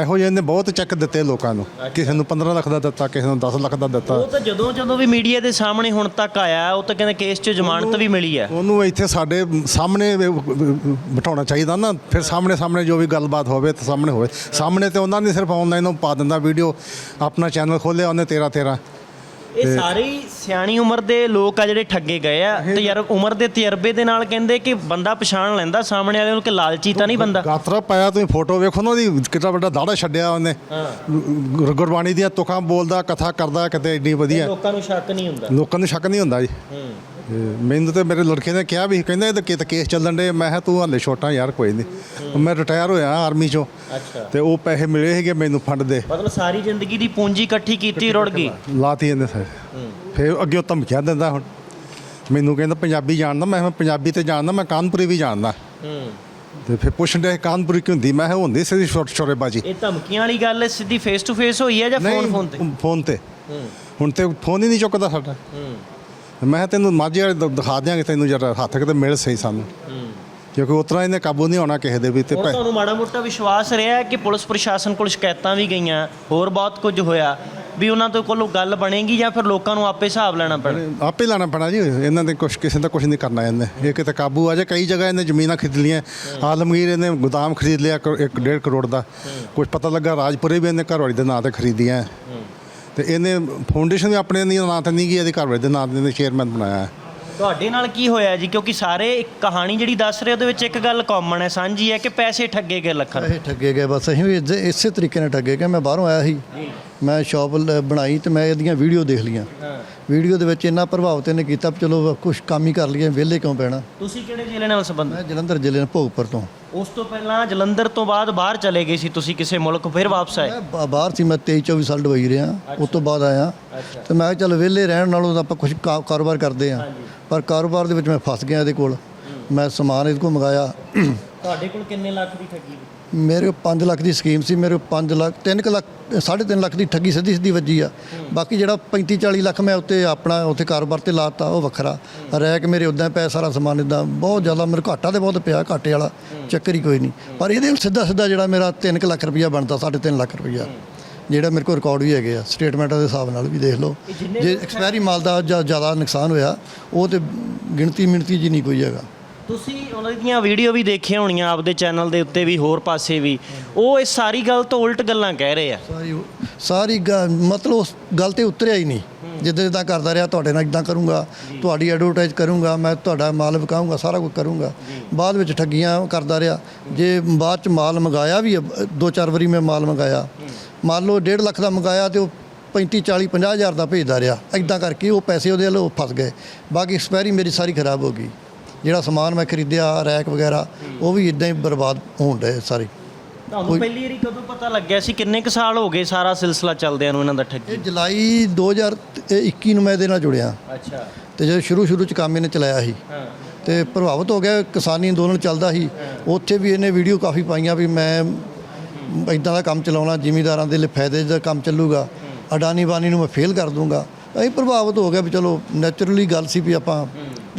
ਇਹੋ ਜਿਹੇ ਨੇ ਬਹੁਤ ਚੈੱਕ ਦਿੱਤੇ ਲੋਕਾਂ ਨੂੰ। ਕਿਸੇ ਨੂੰ 15 ਲੱਖ ਦਾ ਦਿੱਤਾ ਕਿਸੇ ਨੂੰ 10 ਲੱਖ ਦਾ ਦਿੱਤਾ। ਉਹ ਤਾਂ ਜਦੋਂ ਜਦੋਂ ਵੀ ਮੀਡੀਆ ਦੇ ਸਾਹਮਣੇ ਹੁਣ ਤੱਕ ਆਇਆ ਉਹ ਤਾਂ ਕਹਿੰਦੇ ਕੇਸ 'ਚ ਜ਼ਮਾਨਤ ਵੀ ਮਿਲੀ ਹੈ। ਉਹਨੂੰ ਇੱਥੇ ਸਾਡੇ ਸਾਹਮਣੇ ਬਿਠਾਉਣਾ ਚਾਹੀਦਾ ਨਾ। ਫਿਰ ਸਾਹਮਣੇ ਸਾਹਮਣੇ ਜੋ ਵੀ ਗੱਲਬਾਤ ਹੋਵੇ ਤਾਂ ਸਾਹਮਣੇ ਹੋਵੇ। ਸਾਹਮਣੇ ਤੇ ਉਹਨਾਂ ਨੇ ਸਿਰਫ ਆਨਲਾਈਨ ਉਹ ਪਾ ਦਿੰਦਾ ਵੀਡੀਓ ਆਪਣਾ ਚੈਨਲ ਖੋਲਿਆ ਉਹਨੇ 13 13 ਇਹ ਸਾਰੇ ਹੀ ਸਿਆਣੀ ਉਮਰ ਦੇ ਲੋਕ ਆ ਜਿਹੜੇ ਠੱਗੇ ਗਏ ਆ ਤੇ ਯਾਰ ਉਮਰ ਦੇ ਤਜਰਬੇ ਦੇ ਨਾਲ ਕਹਿੰਦੇ ਕਿ ਬੰਦਾ ਪਛਾਣ ਲੈਂਦਾ ਸਾਹਮਣੇ ਵਾਲੇ ਨੂੰ ਕਿ ਲਾਲਚੀ ਤਾਂ ਨਹੀਂ ਬੰਦਾ? ਗਾਤਰਾ ਪਾਇਆ ਤੁਸੀਂ ਫੋਟੋ ਵੇਖੋ ਨਾ ਉਹਦੀ ਕਿੰਨਾ ਵੱਡਾ ਦਾੜਾ ਛੱਡਿਆ ਉਹਨੇ। ਗੁਰ- ਗੁਰਬਾਣੀ ਦੀਆਂ ਤੁਕਾਂ ਬੋਲਦਾ ਕਥਾ ਕਰਦਾ ਕਿਤੇ ਏਡੀ ਵਧੀਆ। ਲੋਕਾਂ ਨੂੰ ਸ਼ੱਕ ਨਹੀਂ ਹੁੰਦਾ। ਲੋਕਾਂ ਨੂੰ ਸ਼ੱਕ ਨਹੀਂ ਹੁੰਦਾ ਜੀ। ਇਹ ਮੈਨੂੰ ਤੇ ਮੇਰੇ ਲੜਕੇ ਨੇ ਕਿਹਾ ਵੀ ਕਹਿੰਦਾ ਇਹ ਤਾਂ ਕਿਤੇ ਕੇਸ ਚੱਲਣ ਦੇ ਮੈਂ ਕਿਹਾ ਤੂੰ ਹਾਲੇ ਛੋਟਾ ਯਾਰ ਕੋਈ ਨਹੀਂ ਮੈਂ ਰਿਟਾਇਰ ਹੋਇਆ ਆਰਮੀ ਚੋਂ। ਅੱਛਾ। ਤੇ ਉਹ ਪੈਸੇ ਮਿਲੇ ਸੀਗੇ ਮੈਨੂੰ ਫੰਡ ਦੇ। ਮਤਲਬ ਸਾਰੀ ਜ਼ਿੰਦਗੀ ਦੀ ਪੂੰਜੀ ਇਕੱਠੀ ਕੀਤੀ ਰੁੜ ਗਈ? ਲਾਤੀ ਇਹਨੇ ਸਾਰੇ। ਫਿਰ ਅੱਗੇ ਉਹ ਧਮਕੀਆਂ ਦਿੰਦਾ ਹੁਣ। ਮੈਨੂੰ ਕਹਿੰਦਾ ਪੰਜਾਬੀ ਜਾਣਦਾ ਮੈਂ ਪੰਜਾਬੀ ਤੇ ਜਾਣਦਾ ਮੈਂ ਕਾਨਪੁਰੀ ਵੀ ਜਾਣਦਾ। ਹੂੰ। ਤੇ ਫਿਰ ਪੁੱਛਣ ਦੇ ਕਾਨਪੁਰੀ ਕੀ ਹੁੰਦੀ? ਮੈਂ ਕਿਹਾ ਹੁੰਦੀ ਸਿੱਧੀ ਛੋਟ ਛੋਰੇਬਾਜੀ। ਇਹ ਧਮਕੀਆਂ ਵਾਲੀ ਗੱਲ ਹੈ, ਸਿੱਧੀ ਫੇਸ ਟੂ ਫੇਸ ਹੋਈ ਹੈ ਜਾਂ ਫੋਨ ਫੋਨ ਤੇ? ਫੋਨ ਤੇ। ਹੂੰ। ਹੁਣ ਤੇ ਫੋਨ ਹੀ ਨਹੀਂ ਚੁੱਕਦਾ ਸਾਡਾ। ਹੂੰ। ਮੈਂ ਤੈਨੂੰ ਮਾਝੇ ਵਾਲੇ ਦ- ਦਿਖਾ ਦਿਆਂਗੇ ਤੈਨੂੰ ਜਰਾ ਹੱਥ ਕਿਤੇ ਮਿਲ ਸਹੀ ਸਾਨੂੰ। ਕਿਉਂਕਿ ਉਤਰਾ ਇਹਨੇ ਕਾਬੂ ਨਹੀਂ ਹੋਣਾ ਕਿਸੇ ਦੇ ਵੀ ਤੇ ਹੁਣ ਭੈ- ਤੁਹਾਨੂੰ ਮਾੜਾ ਮੋਟਾ ਵਿਸ਼ਵਾਸ ਰਿਹਾ ਕਿ ਪੁਲਿਸ ਪ੍ਰਸ਼ਾਸਨ ਕੋਲ ਸ਼ਿਕਾਇਤਾਂ ਵੀ ਗਈਆਂ ਹੋਰ ਬਹੁਤ ਕੁਝ ਹੋਇਆ ਵੀ ਉਹਨਾਂ ਤੋਂ ਕੋਲੋਂ ਗੱਲ ਬਣੇਗੀ ਜਾਂ ਫਿਰ ਲੋਕਾਂ ਨੂੰ ਆਪੇ ਹਿਸਾਬ ਲੈਣਾ ਪੈਣਾ? ਆਪੇ ਲਾਣਾ ਪੈਣਾ ਜੀ ਇਹਨਾਂ ਦੇ ਕੁਛ ਕਿਸੇ ਦਾ ਕੁਝ ਨਹੀਂ ਕਰਨਾ ਇਹਨੇ। ਇਹ ਕਿਤੇ ਕਾਬੂ ਆ ਜਾ ਕਈ ਜਗ੍ਹਾ ਇਹਨੇ ਜ਼ਮੀਨਾਂ ਖਰੀਦ ਲੀਆਂ। ਆਲਮਗੀਰ ਇਹਨੇ ਗੋਦਾਮ ਖਰੀਦ ਲਿਆ 1.5 ਕਰੋੜ ਦਾ। ਕੁਝ ਪਤਾ ਲੱਗਾ ਰਾਜਪੁਰੇ ਵੀ ਇਹਨੇ ਘਰਵਾਲੀ ਦੇ ਨਾਂ ਤੇ ਖਰੀਦੀਆਂ। ਤੇ ਇਹਨੇ ਫਾਊਂਡੇਸ਼ਨ ਵੀ ਆਪਣੇ ਨਹੀਂ ਨਾਂ ਤੇ ਨਹੀਂ ਗਈ ਇਹਦੇ ਘਰਵਾਲੀ ਦੇ ਨਾਂ ਤੇ ਇਹਨੇ ਚੇਅਰਮੈਨ ਬਣਾਇਆ ਹੈ। ਤੁਹਾਡੇ ਨਾਲ ਕੀ ਹੋਇਆ ਜੀ? ਕਿਉਂਕਿ ਸਾਰੇ ਇੱਕ ਕਹਾਣੀ ਜਿਹੜੀ ਦੱਸ ਰਹੇ ਉਹਦੇ ਵਿੱਚ ਇੱਕ ਗੱਲ ਕਾਮਨ ਹੈ ਸਾਂਝੀ ਹੈ ਕਿ ਪੈਸੇ ਠੱਗੇ ਗਏ ਲੱਖਾਂ ਇਹ ਠੱਗੇ ਗਏ ਬਸ ਅਸੀਂ ਵੀ ਇਸੇ- ਇਸੇ ਤਰੀਕੇ ਨਾਲ ਠੱਗੇ ਗਏ ਮੈਂ ਬਾਹਰੋਂ ਆਇਆ ਸੀ। ਮੈਂ ਸ਼ਾਪ ਲ- ਬਣਾਈ ਤੇ ਮੈਂ ਇਹਦੀਆਂ ਵੀਡੀਓ ਦੇਖ ਲੀਆਂ ਵੀਡੀਓ ਦੇ ਵਿੱਚ ਇੰਨਾ ਪ੍ਰਭਾਵ ਤੇ ਨੇ ਕੀਤਾ ਵੀ ਚਲੋ ਕੁਝ ਕੰਮ ਹੀ ਕਰ ਲਈਏ ਵਿਹਲੇ ਕਿਉਂ ਪੈਣਾ ਤੁਸੀਂ ਕਿਹੜੇ ਜ਼ਿਲ੍ਹੇ ਨਾਲ ਸੰਬੰਧ ਮੈਂ ਜਲੰਧਰ ਜ਼ਿਲ੍ਹੇ ਦੇ ਭੋਗਪੁਰ ਤੋਂ। ਉਸ ਤੋਂ ਪਹਿਲਾਂ ਜਲੰਧਰ ਤੋਂ ਬਾਅਦ ਬਾਹਰ ਚਲੇ ਗਏ ਸੀ ਤੁਸੀਂ ਕਿਸੇ ਮੁਲਕ ਫਿਰ ਵਾਪਸ ਆਏ? ਮੈਂ ਬਾ- ਬਾਹਰ ਸੀ ਮੈਂ 23 24 ਸਾਲ ਦੁਬਈ ਰਿਹਾ ਉਸ ਤੋਂ ਬਾਅਦ ਆਇਆ। ਤੇ ਮੈਂ ਕਿਹਾ ਚੱਲ ਵਿਹਲੇ ਰਹਿਣ ਨਾਲੋਂ ਤਾਂ ਆਪਾਂ ਕੁਝ ਕਾਰੋਬਾਰ ਕਰਦੇ ਆ ਪਰ ਕਾਰੋਬਾਰ ਦੇ ਵਿੱਚ ਮੈਂ ਫਸ ਗਿਆ ਇਹਦੇ ਕੋਲ। ਮੈਂ ਸਮਾਨ ਇਹਦੇ ਕੋਲ ਮੰਗਾਇਆ। ਤੁਹਾਡੇ ਕੋਲ ਕਿੰਨੇ ਲੱਖ ਦੀ ਠੱਗੀ? ਮੇਰੇ ਕੋਲ 5 ਲੱਖ ਦੀ ਸਕੀਮ ਸੀ ਮੇਰੇ ਕੋਲ 5 ਲੱਖ 3 ਲੱਖ 3.5 ਲੱਖ ਦੀ ਠੱਗੀ ਸਿੱਧੀ ਸਿੱਧੀ ਵੱਜੀ ਆ। ਬਾਕੀ ਜਿਹੜਾ 35 40 ਲੱਖ ਮੈਂ ਉੱਤੇ ਆਪਣਾ ਉੱਥੇ ਕਾਰੋਬਾਰ ਤੇ ਲਾਤਾ ਉਹ ਵੱਖਰਾ। ਰੈਕ ਮੇਰੇ ਉਦਾਂ ਪਿਆ ਸਾਰਾ ਸਮਾਨ ਇਦਾਂ ਬਹੁਤ ਜ਼ਿਆਦਾ ਮੇਰੇ ਘਾਟਾ ਤੇ ਬਹੁਤ ਪਿਆ ਘਾਟੇ ਵਾਲਾ ਚੱਕਰ ਹੀ ਕੋਈ ਨਹੀਂ। ਪਰ ਇਹਦੇ ਨਾਲ ਸਿੱਧਾ ਸਿੱਧਾ ਜਿਹੜਾ ਮੇਰਾ 3 ਲੱਖ ਰੁਪਈਆ ਬਣਦਾ 3.5 ਲੱਖ ਰੁਪਈਆ। ਜਿਹੜਾ ਮੇਰੇ ਕੋਲ ਰਿਕਾਰਡ ਵੀ ਹੈਗੇ ਆ ਸਟੇਟਮੈਂਟਾਂ ਦੇ ਹਿਸਾਬ ਨਾਲ ਵੀ ਦੇਖ ਲਓ। ਜੇ ਐਕਸਪਾਇਰੀ ਮਾਲ ਦਾ ਜ਼ਿਆਦਾ ਨੁਕਸਾਨ ਹੋਇਆ ਉਹ ਤੇ ਗਿਣਤੀ ਮਿਣਤੀ ਜੀ ਨਹੀਂ ਕੋਈ ਹੈਗਾ। ਤੁਸੀਂ ਉਹਨਾਂ ਦੀਆਂ ਵੀਡੀਓ ਵੀ ਦੇਖੀਆਂ ਹੋਣੀਆਂ ਆਪਦੇ ਚੈਨਲ ਦੇ ਉੱਤੇ ਵੀ ਹੋਰ ਪਾਸੇ ਵੀ। ਉਹ ਇਸ ਸਾਰੀ ਗੱਲ ਤੋਂ ਉਲਟ ਗੱਲਾਂ ਕਹਿ ਰਹੇ ਆ। ਸਾਰੀ ਸਾਰੀ ਮਤਲਬ ਉਸ ਗੱਲ ਤੇ ਉਤਰਿਆ ਹੀ ਨਹੀਂ। ਜਿੱਦਾਂ ਜਿੱਦਾਂ ਕਰਦਾ ਰਿਹਾ ਤੁਹਾਡੇ ਨਾਲ ਇਦਾਂ ਕਰੂੰਗਾ ਤੁਹਾਡੀ ਐਡਵਰਟਾਈਜ਼ ਕਰੂੰਗਾ ਮੈਂ ਤੁਹਾਡਾ ਮਾਲ ਵਿਕਾਊਂਗਾ ਸਾਰਾ ਕੁਝ ਕਰੂੰਗਾ। ਬਾਅਦ ਵਿੱਚ ਠੱਗੀਆਂ ਕਰਦਾ ਰਿਹਾ। ਜੇ ਬਾਅਦ ਚ ਮਾਲ ਮੰਗਾਇਆ ਵੀ ਹੈ, ਦੋ ਚਾਰ ਵਾਰੀ ਮੈਂ ਮਾਲ ਮੰਗਾਇਆ। ਮੰਨ ਲਓ 1.5 ਲੱਖ ਦਾ ਮੰਗਾਇਆ ਤੇ ਉਹ 35 40 50 ਹਜ਼ਾਰ ਦਾ ਭੇਜਦਾ ਰਿਹਾ। ਇਦਾਂ ਕਰਕੇ ਉਹ ਪੈਸੇ ਉਹਦੇ ਵੱਲੋਂ ਫਸ ਗਏ। ਬਾਕੀ ਐਕਸਪਾਇਰੀ ਮੇਰੀ ਸਾਰੀ ਖਰਾਬ ਹੋ ਗਈ। ਜਿਹੜਾ ਸਮਾਨ ਮੈਂ ਖਰੀਦਿਆ ਰੈਕ ਵਗੈਰਾ ਉਹ ਵੀ ਇਦਾਂ ਹੀ ਬਰਬਾਦ ਹੋਣ ਡਏ ਸਾਰੇ। ਤੁਹਾਨੂੰ ਪਹਿਲੀ ਵਾਰੀ ਕਦੋਂ ਪਤਾ ਲੱਗਿਆ ਸੀ ਕਿੰਨੇ ਕੁ ਸਾਲ ਹੋ ਗਏ ਸਾਰਾ ਸਿਲਸਿਲਾ ਚੱਲਦਿਆਂ ਨੂੰ ਇਹਨਾਂ ਦਾ ਠੱਗੀ? ਇਹ ਜੁਲਾਈ 2021 ਨੂੰ ਮੈਂ ਇਹਦੇ ਨਾਲ ਜੁੜਿਆ। ਅੱਛਾ। ਤੇ ਜਦੋਂ ਸ਼ੁਰੂ ਸ਼ੁਰੂ ਚ ਕੰਮ ਇਹਨੇ ਚਲਾਇਆ ਸੀ। ਤੇ ਪ੍ਰਭਾਵਿਤ ਹੋ ਗਿਆ ਕਿਸਾਨੀ ਅੰਦੋਲਨ ਚੱਲਦਾ ਸੀ। ਉੱਥੇ ਵੀ ਇਹਨੇ ਵੀਡੀਓ ਕਾਫੀ ਪਾਈਆਂ ਵੀ ਮੈਂ ਇਦਾਂ ਦਾ ਕੰਮ ਚਲਾਉਣਾ ਜ਼ਿਮੀਂਦਾਰਾਂ ਦੇ ਲਈ ਫਾਇਦੇ ਦਾ ਕੰਮ ਚੱਲੂਗਾ। ਅਡਾਨੀ ਬਾਨੀ ਨੂੰ ਮੈਂ ਫੇਲ ਕਰ ਦੂੰਗਾ। ਅਸੀਂ ਪ੍ਰਭਾਵਿਤ ਹੋ ਗਿਆ ਵੀ ਚਲੋ ਨੈਚੁਰਲੀ ਗੱਲ ਸੀ ਵੀ ਆਪਾਂ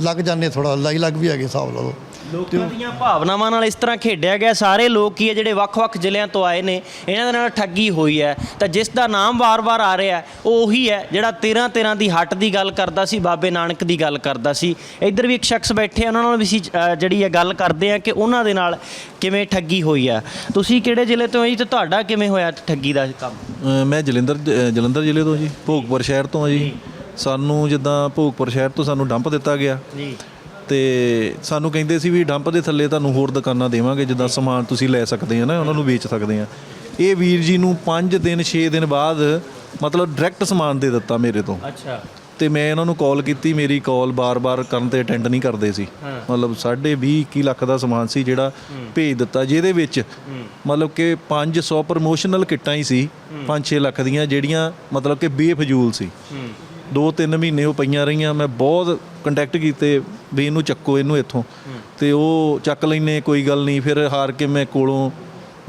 ਲੱਗ ਜਾਂਦੇ ਥੋੜਾ ਲਾਈ ਲੱਗ ਵੀ ਹੈਗੇ ਹਿਸਾਬ ਲਾ ਲਓ। ਲੋਕਾਂ ਦੀਆਂ ਭਾਵਨਾਵਾਂ ਨਾਲ ਇਸ ਤਰ੍ਹਾਂ ਖੇਡਿਆ ਗਿਆ ਸਾਰੇ ਲੋਕ ਕੀ ਹੈ ਜਿਹੜੇ ਵੱਖ-ਵੱਖ ਜ਼ਿਲ੍ਹਿਆਂ ਤੋਂ ਆਏ ਨੇ ਇਹਨਾਂ ਦੇ ਨਾਲ ਠੱਗੀ ਹੋਈ ਹੈ। ਤਾਂ ਜਿਸ ਦਾ ਨਾਮ ਵਾਰ-ਵਾਰ ਆ ਰਿਹਾ ਹੈ, ਉਹ ਉਹੀ ਹੈ ਜਿਹੜਾ 13-13 ਦੀ ਹੱਟ ਦੀ ਗੱਲ ਕਰਦਾ ਸੀ ਬਾਬੇ ਨਾਨਕ ਦੀ ਗੱਲ ਕਰਦਾ ਸੀ। ਇੱਧਰ ਵੀ ਇੱਕ ਸ਼ਖਸ ਬੈਠੇ ਆ ਉਹਨਾਂ ਨਾਲ ਵੀ ਅਸੀਂ ਅ, ਜਿਹੜੀ ਹੈ ਗੱਲ ਕਰਦੇ ਆ ਕਿ ਉਹਨਾਂ ਦੇ ਨਾਲ ਕਿਵੇਂ ਠੱਗੀ ਹੋਈ ਹੈ। ਤੁਸੀਂ ਕਿਹੜੇ ਜ਼ਿਲ੍ਹੇ ਤੋਂ ਹੋ ਜੀ ਤੇ ਤੁਹਾਡਾ ਕਿਵੇਂ ਹੋਇਆ ਠੱਗੀ ਦਾ ਕੰਮ? ਅ, ਮੈਂ ਜਲੰਧਰ ਅ, ਜਲੰਧਰ ਜ਼ਿਲ੍ਹੇ ਤੋਂ ਜੀ ਭੋਗਪੁਰ ਸ਼ਹਿਰ ਤੋਂ ਆ ਜੀ। ਸਾਨੂੰ ਜਿੱਦਾਂ ਭੋਗਪੁਰ ਸ਼ਹਿਰ ਤੋਂ ਸਾਨੂੰ ਡੰਪ ਦਿੱਤਾ ਗਿਆ। ਜੀ। ਤੇ ਸਾਨੂੰ ਕਹਿੰਦੇ ਸੀ ਵੀ ਡੰਪ ਦੇ ਥੱਲੇ ਤੁਹਾਨੂੰ ਹੋਰ ਦੁਕਾਨਾਂ ਦੇਵਾਂਗੇ ਜਿੱਦਾਂ ਸਮਾਨ ਤੁਸੀਂ ਲੈ ਸਕਦੇ ਆ ਨਾ ਉਹਨਾਂ ਨੂੰ ਵੇਚ ਸਕਦੇ ਆ। ਇਹ ਵੀਰ ਜੀ ਨੂੰ 5 ਦਿਨ 6 ਦਿਨ ਬਾਅਦ ਮਤਲਬ ਡਾਇਰੈਕਟ ਸਮਾਨ ਦੇ ਦਿੱਤਾ ਮੇਰੇ ਤੋਂ। ਅੱਛਾ। ਤੇ ਮੈਂ ਇਹਨਾਂ ਨੂੰ ਕਾਲ ਕੀਤੀ ਮੇਰੀ ਕਾਲ ਬਾਰ-ਬਾਰ ਕਰਨ ਤੇ ਅਟੈਂਡ ਨਹੀਂ ਕਰਦੇ ਸੀ। ਮਤਲਬ 20 21 ਲੱਖ ਦਾ ਸਮਾਨ ਸੀ ਜਿਹੜਾ ਭੇਜ ਦਿੱਤਾ ਜਿਹਦੇ ਵਿੱਚ ਮਤਲਬ ਕਿ 500 ਪ੍ਰੋਮੋਸ਼ਨਲ ਕਿੱਟਾਂ ਹੀ ਸੀ 5-6 ਲੱਖ ਦੀਆਂ ਜਿਹੜੀਆਂ ਮਤਲਬ ਕਿ ਬੇਫਜ਼ੂਲ ਸੀ। ਦੋ ਤਿੰਨ ਮਹੀਨੇ ਉਹ ਪਈਆਂ ਰਹੀਆਂ ਮੈਂ ਬਹੁਤ ਕੰਟੈਕਟ ਕੀਤੇ ਵੀ ਇਹਨੂੰ ਚੱਕੋ ਇਹਨੂੰ ਇੱਥੋਂ। ਤੇ ਉਹ ਚੱਕ ਲੈਨੇ ਕੋਈ ਗੱਲ ਨਹੀਂ ਫਿਰ ਹਾਰ ਕੇ ਮੈਂ ਕੋਲੋਂ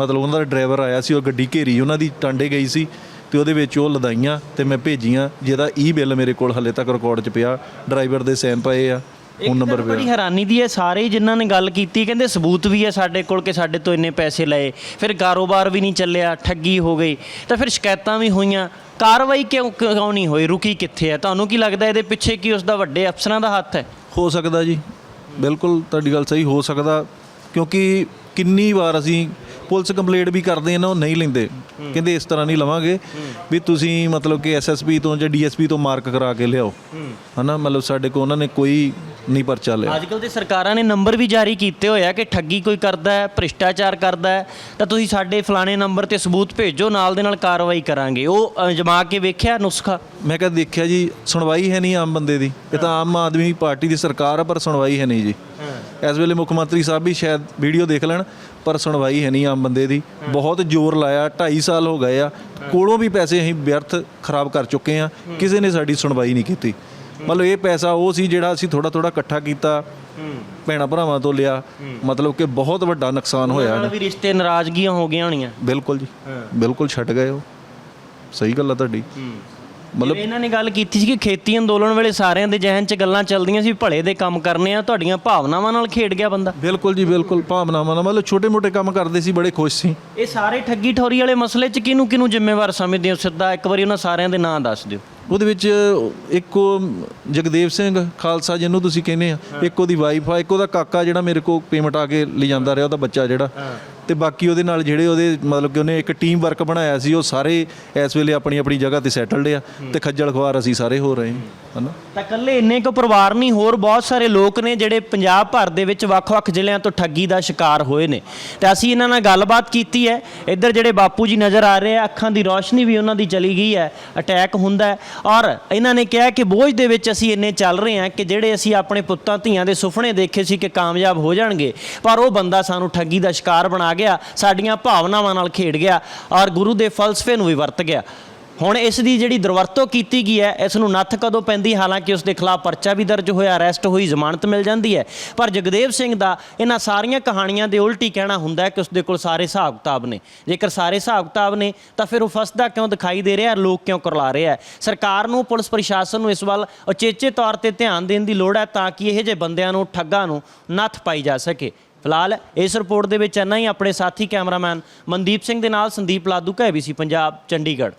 ਮਤਲਬ ਉਹਨਾਂ ਦਾ ਡਰਾਈਵਰ ਆਇਆ ਸੀ ਉਹ ਗੱਡੀ ਘੇਰੀ ਉਹਨਾਂ ਦੀ ਟਾਂਡੇ ਗਈ ਸੀ ਤੇ ਉਹਦੇ ਵਿੱਚ ਉਹ ਲਦਾਈਆਂ ਤੇ ਮੈਂ ਭੇਜੀਆਂ ਜਿਹਦਾ ਈ ਬਿੱਲ ਮੇਰੇ ਕੋਲ ਹੱਲੇ ਤੱਕ ਰਿਕਾਰਡ 'ਚ ਪਿਆ ਡਰਾਈਵਰ ਦੇ ਸਾਈਨ ਪਏ ਆ ਫੋਨ ਨੰਬਰ ਬੜੀ ਪਿਆ। ਹੈਰਾਨੀ ਦੀ ਹੈ ਸਾਰੇ ਹੀ ਜਿਨ੍ਹਾਂ ਨੇ ਗੱਲ ਕੀਤੀ ਕਹਿੰਦੇ ਸਬੂਤ ਵੀ ਹੈ ਸਾਡੇ ਕੋਲ ਕਿ ਸਾਡੇ ਤੋਂ ਇੰਨੇ ਪੈਸੇ ਲਏ ਫਿਰ ਕਾਰੋਬਾਰ ਵੀ ਨਹੀਂ ਚੱਲਿਆ ਠੱਗੀ ਹੋ ਗਈ ਤਾਂ ਫਿਰ ਸ਼ਿਕਾਇਤਾਂ ਵੀ ਹੋਈਆਂ ਕਾਰਵਾਈ ਕਿਉਂ ਕਿਉਂ ਨਹੀਂ ਹੋਈ? ਰੁਕੀ ਕਿੱਥੇ ਹੈ? ਤੁਹਾਨੂੰ ਕੀ ਲੱਗਦਾ ਇਹਦੇ ਪਿੱਛੇ ਕੀ ਉਸ ਦਾ ਵੱਡੇ ਅਫਸਰਾਂ ਦਾ ਹੱਥ ਹੈ? ਹੋ ਸਕਦਾ ਜੀ। ਬਿਲਕੁਲ ਤੁਹਾਡੀ ਗੱਲ ਸਹੀ ਹੋ ਸਕਦਾ। ਕਿਉਂਕਿ ਕਿੰਨੀ ਵਾਰ ਅਸੀਂ ਪੁਲਿਸ ਕੰਪਲੇਂਟ ਵੀ ਕਰਦੇ ਆ ਨਾ ਉਹ ਨਹੀਂ ਲੈਂਦੇ। ਕਹਿੰਦੇ ਇਸ ਤਰ੍ਹਾਂ ਨਹੀਂ ਲਵਾਂਗੇ। ਵੀ ਤੁਸੀਂ ਮਤਲਬ ਕਿ ਐਸਐਸਪੀ ਤੋਂ ਜਾਂ ਡੀਐਸਪੀ ਤੋਂ ਮਾਰਕ ਕਰਾ ਕੇ ਲਿਆਓ। ਹਨਾ? ਮਤਲਬ ਸਾਡੇ ਕੋਲ ਉਹਨਾਂ ਨੇ ਕੋਈ ਨਹੀਂ ਪਰਚਾ ਲਿਆ। ਅੱਜ ਕੱਲ੍ਹ ਤੇ ਸਰਕਾਰਾਂ ਨੇ ਨੰਬਰ ਵੀ ਜਾਰੀ ਕੀਤੇ ਹੋਏ ਆ ਕਿ ਠੱਗੀ ਕੋਈ ਕਰਦਾ ਹੈ ਭ੍ਰਿਸ਼ਟਾਚਾਰ ਕਰਦਾ ਹੈ ਤਾਂ ਤੁਸੀਂ ਸਾਡੇ ਫਲਾਣੇ ਨੰਬਰ ਤੇ ਸਬੂਤ ਭੇਜੋ ਨਾਲ ਦੇ ਨਾਲ ਕਾਰਵਾਈ ਕਰਾਂਗੇ। ਉਹ ਅਜਮਾ ਕੇ ਵੇਖਿਆ ਨੁਸਖਾ? ਮੈਂ ਕਿਹਾ ਦੇਖਿਆ ਜੀ ਸੁਣਵਾਈ ਹੈ ਨਹੀਂ ਆਮ ਬੰਦੇ ਦੀ। ਇਹ ਤਾਂ ਆਮ ਆਦਮੀ ਪਾਰਟੀ ਦੀ ਸਰਕਾਰ ਆ ਪਰ ਸੁਣਵਾਈ ਹੈ ਨਹੀਂ ਜੀ। ਇਸ ਵੇਲੇ ਮੁੱਖ ਮੰਤਰੀ ਸਾਹਿਬ ਵੀ ਸ਼ਾਇਦ ਵੀਡੀਓ ਦੇਖ ਲੈਣ ਪਰ ਸੁਣਵਾਈ ਹੈ ਨਹੀਂ ਆਮ ਬੰਦੇ ਦੀ। ਬਹੁਤ ਜ਼ੋਰ ਲਾਇਆ 2.5 ਸਾਲ ਹੋ ਗਏ ਆ। ਕੋਲੋਂ ਵੀ ਪੈਸੇ ਅਸੀਂ ਵਿਅਰਥ ਖਰਾਬ ਕਰ ਚੁੱਕੇ ਆ। ਕਿਸੇ ਨੇ ਸਾਡੀ ਸੁਣਵਾਈ ਨਹੀਂ ਕੀਤੀ। ਮਤਲਬ ਇਹ ਪੈਸਾ ਉਹ ਸੀ ਜਿਹੜਾ ਅਸੀਂ ਥੋੜਾ ਥੋੜਾ ਇਕੱਠਾ ਕੀਤਾ ਭੈਣਾ ਭਰਾਵਾਂ ਤੋਂ ਲਿਆ। ਮਤਲਬ ਕਿ ਬਹੁਤ ਵੱਡਾ ਨੁਕਸਾਨ ਹੋਇਆ ਨਾਲ ਵੀ ਰਿਸ਼ਤੇ ਨਾਰਾਜ਼ਗੀਆਂ ਹੋ ਗਈਆਂ ਹੋਣੀਆਂ। ਬਿਲਕੁਲ ਜੀ। ਬਿਲਕੁਲ ਛੱਡ ਗਏ ਉਹ। ਸਹੀ ਗੱਲ ਆ ਤੁਹਾਡੀ। ਮਤਲਬ ਇਹਨਾਂ ਨੇ ਗੱਲ ਕੀਤੀ ਸੀ ਕਿ ਖੇਤੀ ਅੰਦੋਲਨ ਵੇਲੇ ਸਾਰਿਆਂ ਦੇ ਜ਼ਿਹਨ 'ਚ ਗੱਲਾਂ ਚੱਲਦੀਆਂ ਸੀ ਭਲੇ ਦੇ ਕੰਮ ਕਰਨੇ ਆ ਤੁਹਾਡੀਆਂ ਭਾਵਨਾਵਾਂ ਨਾਲ ਖੇਡ ਗਿਆ ਬੰਦਾ। ਬਿਲਕੁਲ ਜੀ ਬਿਲਕੁਲ। ਭਾਵਨਾਵਾਂ ਨਾਲ। ਮਤਲਬ ਛੋਟੇ ਮੋਟੇ ਕੰਮ ਕਰਦੇ ਸੀ ਬੜੇ ਖੁਸ਼ ਸੀ। ਇਹ ਸਾਰੇ ਠੱਗੀ ਠੋਰੀ ਵਾਲੇ ਮਸਲੇ 'ਚ ਕਿਹਨੂੰ ਕਿਹਨੂੰ ਜ਼ਿੰਮੇਵਾਰ ਸਮਝਦੇ ਹੋ? ਸਿੱਧਾ ਇੱਕ ਵਾਰੀ ਉਹਨਾਂ ਸਾਰਿਆਂ ਦੇ ਨਾਂ ਦੱਸ ਦਿਓ। ਉਹਦੇ ਵਿੱਚ ਇੱਕ ਉਹ ਜਗਦੇਵ ਸਿੰਘ ਖਾਲਸਾ ਜਿਹਨੂੰ ਤੁਸੀਂ ਕਹਿੰਦੇ ਆ ਇੱਕ ਉਹਦੀ ਵਾਈਫ ਆ ਇੱਕ ਉਹਦਾ ਕਾਕਾ ਜਿਹੜਾ ਮੇਰੇ ਕੋਲ ਪੇਮੈਂਟ ਆ ਕੇ ਲੈ ਜਾਂਦਾ ਰਿਹਾ ਉਹਦਾ ਬੱਚਾ ਜਿਹੜਾ। ਤੇ ਬਾਕੀ ਉਹਦੇ ਨਾਲ ਜਿਹੜੇ ਉਹਦੇ ਮਤਲਬ ਕਿ ਉਹਨੇ ਇੱਕ ਟੀਮ ਵਰਕ ਬਣਾਇਆ ਸੀ, ਉਹ ਸਾਰੇ ਇਸ ਵੇਲੇ ਆਪਣੀ ਆਪਣੀ ਜਗ੍ਹਾ ਤੇ ਸੈਟਲਡ ਆ ਤੇ ਖੱਜਲ ਖਵਾਰ ਅਸੀਂ ਸਾਰੇ ਹੋ ਰਹੇ ਹਾਂ, ਹਨਾ? ਤਾਂ ਇਕੱਲੇ ਇੰਨੇ ਕੁ ਪਰਿਵਾਰ ਨਹੀਂ, ਹੋਰ ਬਹੁਤ ਸਾਰੇ ਲੋਕ ਨੇ ਜਿਹੜੇ ਪੰਜਾਬ ਭਰ ਦੇ ਵਿੱਚ ਵੱਖ-ਵੱਖ ਜ਼ਿਲ੍ਹਿਆਂ ਤੋਂ ਠੱਗੀ ਦਾ ਸ਼ਿਕਾਰ ਹੋਏ ਨੇ। ਤੇ ਅਸੀਂ ਇਹਨਾਂ ਨਾਲ ਗੱਲਬਾਤ ਕੀਤੀ ਹੈ। ਇੱਧਰ ਜਿਹੜੇ ਬਾਪੂ ਜੀ ਨਜ਼ਰ ਆ ਰਹੇ ਆ, ਅੱਖਾਂ ਦੀ ਰੌਸ਼ਨੀ ਵੀ ਉਹਨਾਂ ਦੀ ਚਲੀ ਗਈ ਹੈ ਅਟੈਕ ਹੁੰਦਾ ਔਰ ਇਹਨਾਂ ਨੇ ਕਿਹਾ ਕਿ ਬੋਝ ਦੇ ਵਿੱਚ ਅਸੀਂ ਇੰਨੇ ਚੱਲ ਰਹੇ ਹਾਂ ਕਿ ਜਿਹੜੇ ਅਸੀਂ ਆਪਣੇ ਪੁੱਤਾਂ, ਧੀਆਂ ਦੇ ਸੁਪਨੇ ਦੇਖੇ ਸੀ ਕਿ ਕਾਮਯਾਬ ਹੋ ਜਾਣਗੇ, ਪਰ ਉਹ ਬੰਦਾ ਸਾਨੂੰ ਠੱਗੀ ਦਾ ਸ਼ਿਕਾਰ ਬਣਾ ਗਿਆ, ਸਾਡੀਆਂ ਭਾਵਨਾਵਾਂ ਨਾਲ ਖੇਡ ਗਿਆ ਔਰ ਗੁਰੂ ਦੇ ਫਲਸਫੇ ਨੂੰ ਵੀ ਵਰਤ ਗਿਆ। ਹੁਣ ਇਸ ਦੀ ਜਿਹੜੀ ਦੁਰਵਰਤੋਂ ਕੀਤੀ ਗਈ ਹੈ, ਇਸ ਨੂੰ ਨੱਥ ਕਦੋਂ ਪੈਂਦੀ? ਹਾਲਾਂਕਿ ਉਸ ਦੇ ਖਿਲਾਫ ਪਰਚਾ ਵੀ ਦਰਜ ਹੋਇਆ, ਅਰੈਸਟ ਹੋਈ, ਜ਼ਮਾਨਤ ਮਿਲ ਜਾਂਦੀ ਹੈ। ਪਰ ਜਗਦੇਵ ਸਿੰਘ ਦਾ ਇਹਨਾਂ ਸਾਰੀਆਂ ਕਹਾਣੀਆਂ ਦੇ ਉਲਟੀ ਕਹਿਣਾ ਹੁੰਦਾ ਹੈ ਕਿ ਉਸ ਦੇ ਕੋਲ ਸਾਰੇ ਹਿਸਾਬ ਕਿਤਾਬ ਨੇ। ਜੇਕਰ ਸਾਰੇ ਹਿਸਾਬ ਕਿਤਾਬ ਨੇ, ਤਾਂ ਫਿਰ ਉਹ ਫਸਦਾ ਕਿਉਂ ਦਿਖਾਈ ਦੇ ਰਿਹਾ? ਲੋਕ ਕਿਉਂ ਕਰਲਾ ਰਿਹਾ ਹੈ? ਸਰਕਾਰ ਨੂੰ, ਪੁਲਿਸ ਪ੍ਰਸ਼ਾਸਨ ਨੂੰ ਇਸ ਵੱਲ ਉਚੇਚੇ ਤੌਰ ਤੇ ਧਿਆਨ ਦੇਣ ਦੀ ਲੋੜ ਹੈ ਤਾਂ ਕਿ ਇਹੋ ਜਿਹੇ ਬੰਦਿਆਂ ਨੂੰ, ਠੱਗਾਂ ਨੂੰ ਨੱਥ ਪਾਈ ਜਾ ਸਕੇ। ਫਿਲਹਾਲ ਇਸ ਰਿਪੋਰਟ ਦੇ ਵਿੱਚ ਇੰਨਾ ਹੀ। ਆਪਣੇ ਸਾਥੀ ਕੈਮਰਾਮੈਨ ਮਨਦੀਪ ਸਿੰਘ ਦੇ ਨਾਲ ਸੰਦੀਪ ਲਾਦੂ ਕਾ ਸੀ ਪੰਜਾਬ, ਚੰਡੀਗੜ੍ਹ।